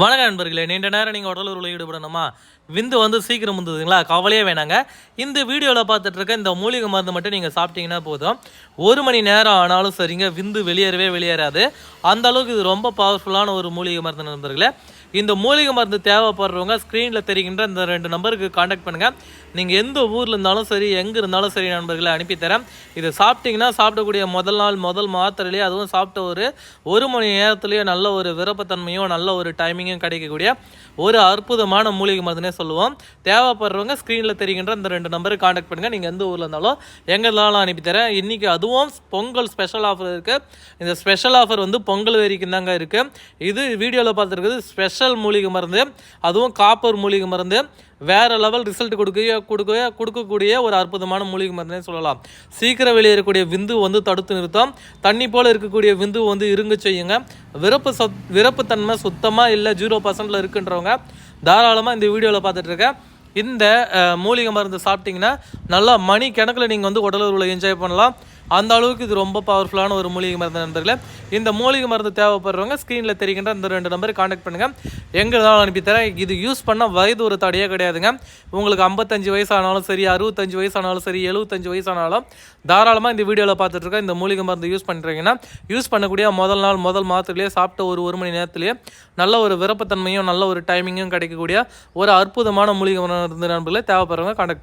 வணக்கம் நண்பர்களே. நீண்ட நேரம் நீங்கள் உடலூரில் ஈடுபடணுமா? விந்து வந்து சீக்கிரம் வந்ததுங்களா? கவலையே வேணாங்க. இந்த வீடியோவில் பார்த்துட்டு இருக்க இந்த மூலிகை மருந்து மட்டும் நீங்கள் சாப்பிட்டீங்கன்னா போதும். ஒரு மணி நேரம் ஆனாலும் சரிங்க விந்து வெளியேறவே வெளியேறாது. அந்த அளவுக்கு இது ரொம்ப பவர்ஃபுல்லான ஒரு மூலிகை மருந்து நண்பர்களே. இந்த மூலிகை மருந்து தேவைப்படுறவங்க ஸ்க்ரீனில் தெரிகின்ற இந்த ரெண்டு நம்பருக்கு காண்டாக்ட் பண்ணுங்கள் நீங்கள் எந்த ஊரில் இருந்தாலும் சரி எங்கே இருந்தாலும் சரி நண்பர்களை அனுப்பித்தரேன். இதை சாப்பிட்டீங்கன்னா சாப்பிடக்கூடிய முதல் நாள் முதல் மாத்திரையிலேயே அதுவும் சாப்பிட்ட ஒரு ஒரு மணி நேரத்துலேயே நல்ல ஒரு விருப்பத்தன்மையும் நல்ல ஒரு டைமிங்கும் கிடைக்கக்கூடிய ஒரு அற்புதமான மூலிகை மருந்துனே சொல்லுவோம். தேவைப்படுறவங்க ஸ்க்ரீனில் தெரிகின்ற இந்த ரெண்டு நம்பருக்கு காண்டாக்ட் பண்ணுங்கள் நீங்கள் எந்த ஊரில் இருந்தாலும் எங்கே இருந்தாலும் அனுப்பித்தரேன் இன்றைக்கி அதுவும் பொங்கல் ஸ்பெஷல் ஆஃபர் இருக்குது இந்த ஸ்பெஷல் ஆஃபர் வந்து பொங்கல் வரைக்கும் தாங்க இருக்குது இது வீடியோவில் பார்த்துருக்குது ஸ்பெஷல் மூலிகை மருந்து. அதுவும் காப்பர் மூலிகை மருந்து. வேற லெவல் ரிசல்ட் கொடுக்க கொடுக்க கொடுக்கக்கூடிய ஒரு அற்புதமான மூலிகை மருந்தே சொல்லலாம். சீக்கிரம் வெளியேறக்கூடிய விந்து வந்து தடுத்து நிறுத்தும். தண்ணி போல் இருக்கக்கூடிய விந்து வந்து இருங்க செய்யுங்க. விருப்பு சொத் விருப்புத்தன்மை சுத்தமாக இல்லை ஜீரோ பர்சன்டில் இருக்குன்றவங்க தாராளமாக இந்த வீடியோவில் பார்த்துட்ருக்கேன் இந்த மூலிகை மருந்து சாப்பிட்டிங்கன்னா நல்லா மணி கணக்கில் நீங்கள் வந்து உடலுறவில் என்ஜாய் பண்ணலாம். அந்த அளவுக்கு இது ரொம்ப பவர்ஃபுல்லான ஒரு மூலிகை மருந்து நண்பர்களே. இந்த மூலிகை மருந்து தேவைப்படுறவங்க ஸ்க்ரீனில் தெரிகின்ற இந்த ரெண்டு நம்பருக்கு காண்டாக்ட் பண்ணுங்கள் எங்கே இருந்தாலும் அனுப்பித்தரேன் இது யூஸ் பண்ணால் வயது ஒரு தடையே கிடையாதுங்க. உங்களுக்கு ஐம்பத்தஞ்சு வயசானாலும் சரி அறுபத்தஞ்சு வயசானாலும் சரி எழுபத்தஞ்சு வயசானாலும் தாராளமாக இந்த வீடியோவில் பார்த்துட்ருக்கேன் இந்த மூலிகை மருந்து யூஸ் பண்ணுறீங்கன்னா யூஸ் பண்ணக்கூடிய முதல் நாள் முதல் மாதத்துலேயே சாப்பிட்ட ஒரு ஒரு மணி நேரத்துலேயே நல்ல ஒரு விருப்பத்தன்மையும் நல்ல ஒரு டைமிங்கும் கிடைக்கக்கூடிய ஒரு அற்புதமான மூலிகை மருந்து நண்பர்களே தேவைப்படுறவங்க காண்டாக்ட்